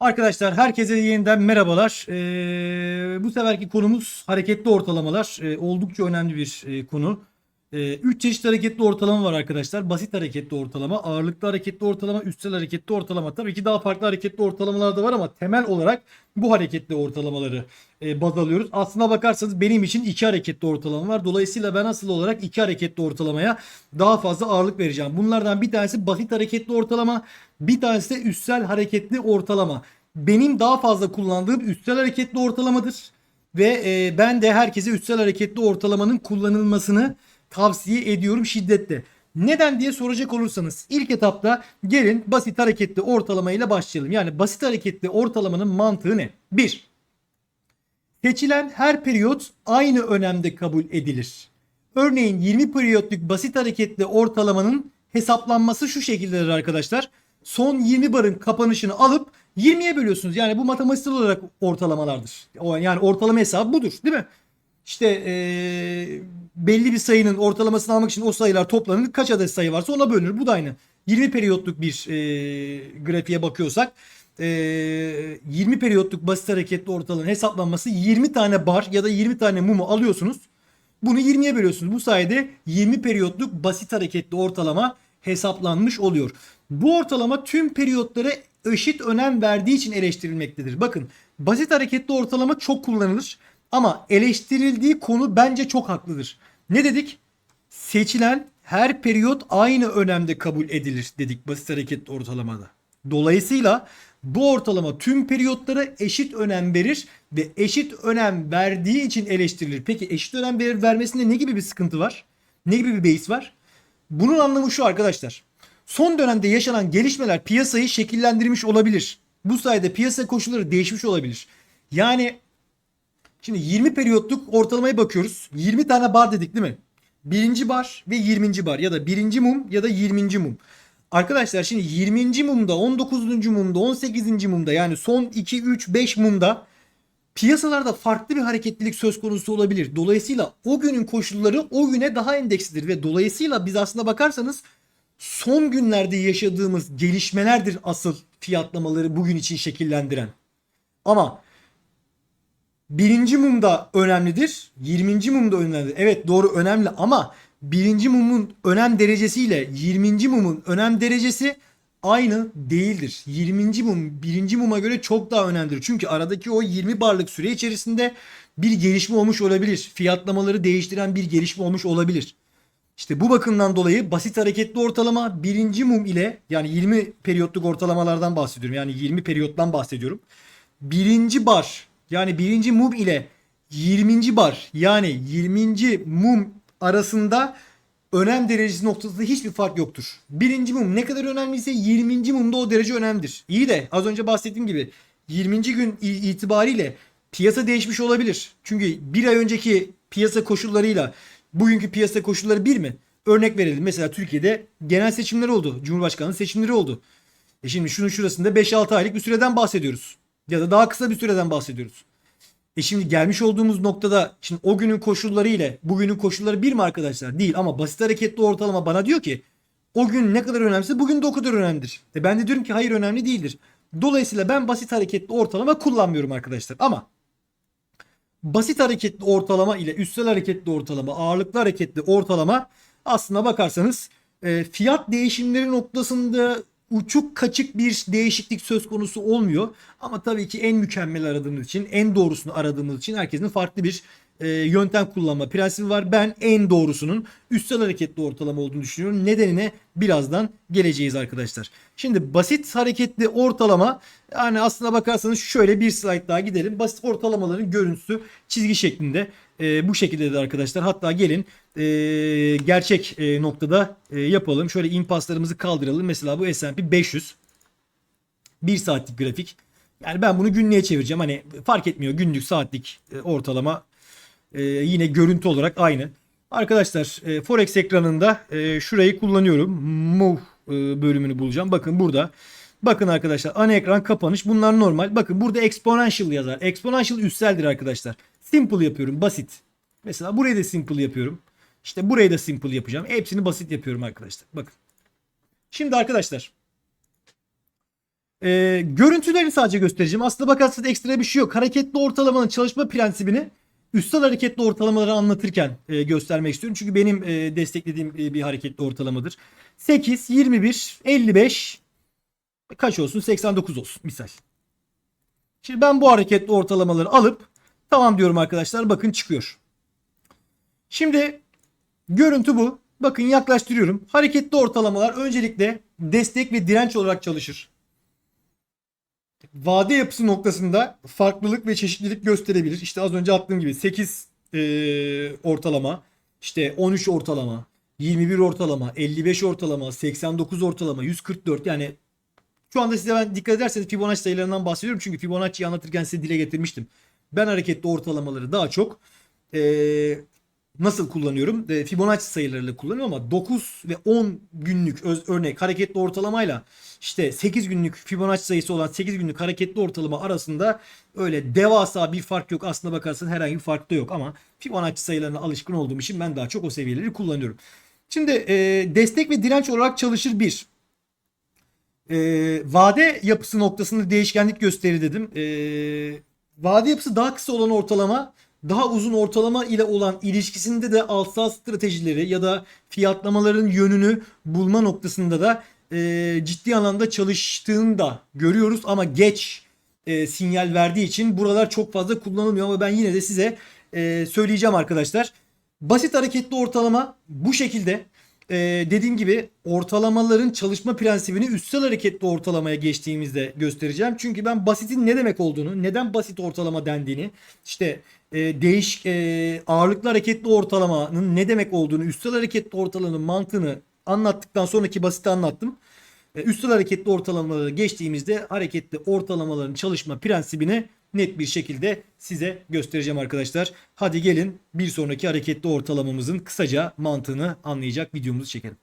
Arkadaşlar herkese yeniden merhabalar. Ee, bu seferki konumuz hareketli ortalamalar. Ee, oldukça önemli bir e, konu. 3 çeşit hareketli ortalama var arkadaşlar. Basit hareketli ortalama, ağırlıklı hareketli ortalama, üstel hareketli ortalama. Tabii ki daha farklı hareketli ortalamalar da var ama temel olarak bu hareketli ortalamaları e, baz alıyoruz. Aslına bakarsanız benim için iki hareketli ortalama var. Dolayısıyla ben asıl olarak iki hareketli ortalamaya daha fazla ağırlık vereceğim. Bunlardan bir tanesi basit hareketli ortalama, bir tanesi de üstel hareketli ortalama. Benim daha fazla kullandığım üstel hareketli ortalamadır. Ve e, ben de herkese üstel hareketli ortalamanın kullanılmasını tavsiye ediyorum şiddetle. Neden diye soracak olursanız ilk etapta gelin basit hareketli ortalama ile başlayalım. Yani basit hareketli ortalamanın mantığı ne? 1. Seçilen her periyot aynı önemde kabul edilir. Örneğin 20 periyotluk basit hareketli ortalamanın hesaplanması şu şekildedir arkadaşlar. Son 20 barın kapanışını alıp 20'ye bölüyorsunuz. Yani bu matematiksel olarak ortalamalardır. Yani ortalama hesabı budur değil mi? İşte eee, belli bir sayının ortalamasını almak için o sayılar toplanır. Kaç adet sayı varsa ona bölünür. Bu da aynı. 20 periyotluk bir eee, grafiğe bakıyorsak eee, 20 periyotluk basit hareketli ortalamanın hesaplanması 20 tane bar ya da 20 tane mumu alıyorsunuz. Bunu 20'ye bölüyorsunuz. Bu sayede 20 periyotluk basit hareketli ortalama hesaplanmış oluyor. Bu ortalama tüm periyotlara eşit önem verdiği için eleştirilmektedir. Bakın basit hareketli ortalama çok kullanılır ama eleştirildiği konu bence çok haklıdır. Ne dedik? Seçilen her periyot aynı önemde kabul edilir dedik basit hareketli ortalamada. Dolayısıyla bu ortalama tüm periyotlara eşit önem verir ve eşit önem verdiği için eleştirilir. Peki eşit önem verir vermesinde ne gibi bir sıkıntı var? Ne gibi bir beis var? Bunun anlamı şu arkadaşlar. Son dönemde yaşanan gelişmeler piyasayı şekillendirmiş olabilir. Bu sayede piyasa koşulları değişmiş olabilir. Yani Şimdi 20 periyotluk ortalamaya bakıyoruz. 20 tane bar dedik değil mi? Birinci bar ve 20. bar ya da birinci mum ya da 20. mum. Arkadaşlar şimdi 20. mumda, 19. mumda, 18. mumda yani son 2, 3, 5 mumda piyasalarda farklı bir hareketlilik söz konusu olabilir. Dolayısıyla o günün koşulları o güne daha endekslidir ve dolayısıyla biz aslında bakarsanız son günlerde yaşadığımız gelişmelerdir asıl fiyatlamaları bugün için şekillendiren. Ama birinci mum da önemlidir. 20. mum da önemlidir. Evet doğru önemli ama birinci mumun önem derecesiyle 20. mumun önem derecesi aynı değildir. 20. mum birinci muma göre çok daha önemlidir. Çünkü aradaki o 20 barlık süre içerisinde bir gelişme olmuş olabilir. Fiyatlamaları değiştiren bir gelişme olmuş olabilir. İşte bu bakımdan dolayı basit hareketli ortalama birinci mum ile yani 20 periyotluk ortalamalardan bahsediyorum. Yani 20 periyottan bahsediyorum. Birinci bar yani birinci mum ile 20. bar yani 20. mum arasında önem derecesi noktasında hiçbir fark yoktur. Birinci mum ne kadar önemliyse 20. mumda o derece önemlidir. İyi de az önce bahsettiğim gibi 20. gün itibariyle piyasa değişmiş olabilir. Çünkü bir ay önceki piyasa koşullarıyla bugünkü piyasa koşulları bir mi? Örnek verelim. Mesela Türkiye'de genel seçimler oldu. Cumhurbaşkanlığı seçimleri oldu. E şimdi şunun şurasında 5-6 aylık bir süreden bahsediyoruz. Ya da daha kısa bir süreden bahsediyoruz. E şimdi gelmiş olduğumuz noktada şimdi o günün koşulları ile bugünün koşulları bir mi arkadaşlar? Değil ama basit hareketli ortalama bana diyor ki o gün ne kadar önemliyse bugün de o kadar önemlidir. E ben de diyorum ki hayır önemli değildir. Dolayısıyla ben basit hareketli ortalama kullanmıyorum arkadaşlar. Ama basit hareketli ortalama ile üstel hareketli ortalama, ağırlıklı hareketli ortalama aslına bakarsanız e, fiyat değişimleri noktasında uçuk kaçık bir değişiklik söz konusu olmuyor. Ama tabii ki en mükemmel aradığımız için, en doğrusunu aradığımız için herkesin farklı bir e, yöntem kullanma prensibi var. Ben en doğrusunun üstel hareketli ortalama olduğunu düşünüyorum. Nedenine birazdan geleceğiz arkadaşlar. Şimdi basit hareketli ortalama yani aslına bakarsanız şöyle bir slide daha gidelim. Basit ortalamaların görüntüsü çizgi şeklinde. E, bu şekilde de arkadaşlar. Hatta gelin e, gerçek e, noktada e, yapalım. Şöyle impaslarımızı kaldıralım. Mesela bu S&P 500. 1 saatlik grafik. Yani ben bunu günlüğe çevireceğim. Hani fark etmiyor günlük saatlik e, ortalama e, yine görüntü olarak aynı. Arkadaşlar e, Forex ekranında e, şurayı kullanıyorum. Move e, bölümünü bulacağım. Bakın burada. Bakın arkadaşlar ana ekran kapanış. Bunlar normal. Bakın burada exponential yazar. Exponential üsteldir arkadaşlar. Simple yapıyorum. Basit. Mesela burayı da simple yapıyorum. İşte burayı da simple yapacağım. Hepsini basit yapıyorum arkadaşlar. Bakın. Şimdi arkadaşlar Ee, görüntülerini sadece göstereceğim. Aslında bakarsanız ekstra bir şey yok. Hareketli ortalamanın çalışma prensibini üstel hareketli ortalamaları anlatırken e, göstermek istiyorum. Çünkü benim e, desteklediğim e, bir hareketli ortalamadır. 8, 21, 55 kaç olsun? 89 olsun misal. Şimdi ben bu hareketli ortalamaları alıp tamam diyorum arkadaşlar. Bakın çıkıyor. Şimdi görüntü bu. Bakın yaklaştırıyorum. Hareketli ortalamalar öncelikle destek ve direnç olarak çalışır. Vade yapısı noktasında farklılık ve çeşitlilik gösterebilir. İşte az önce attığım gibi 8 e, ortalama, işte 13 ortalama, 21 ortalama, 55 ortalama, 89 ortalama, 144 yani şu anda size ben dikkat ederseniz Fibonacci sayılarından bahsediyorum. Çünkü Fibonacci'yi anlatırken size dile getirmiştim. Ben hareketli ortalamaları daha çok eee, nasıl kullanıyorum? E, Fibonacci sayılarıyla kullanıyorum ama 9 ve 10 günlük öz, örnek hareketli ortalamayla işte 8 günlük Fibonacci sayısı olan 8 günlük hareketli ortalama arasında öyle devasa bir fark yok. Aslına bakarsan herhangi bir fark da yok ama Fibonacci sayılarına alışkın olduğum için ben daha çok o seviyeleri kullanıyorum. Şimdi e, destek ve direnç olarak çalışır bir. E, vade yapısı noktasında değişkenlik gösterir dedim. E, vade yapısı daha kısa olan ortalama daha uzun ortalama ile olan ilişkisinde de alsat stratejileri ya da fiyatlamaların yönünü bulma noktasında da e, ciddi anlamda çalıştığını da görüyoruz ama geç e, sinyal verdiği için buralar çok fazla kullanılmıyor ama ben yine de size e, söyleyeceğim arkadaşlar. Basit hareketli ortalama bu şekilde. Ee, dediğim gibi ortalamaların çalışma prensibini üstsel hareketli ortalamaya geçtiğimizde göstereceğim. Çünkü ben basitin ne demek olduğunu, neden basit ortalama dendiğini, işte e, değiş e, ağırlıklı hareketli ortalamanın ne demek olduğunu, üstsel hareketli ortalamanın mantığını anlattıktan sonraki basiti anlattım. E, üstel hareketli ortalamaları geçtiğimizde hareketli ortalamaların çalışma prensibini net bir şekilde size göstereceğim arkadaşlar. Hadi gelin bir sonraki hareketli ortalamamızın kısaca mantığını anlayacak videomuzu çekelim.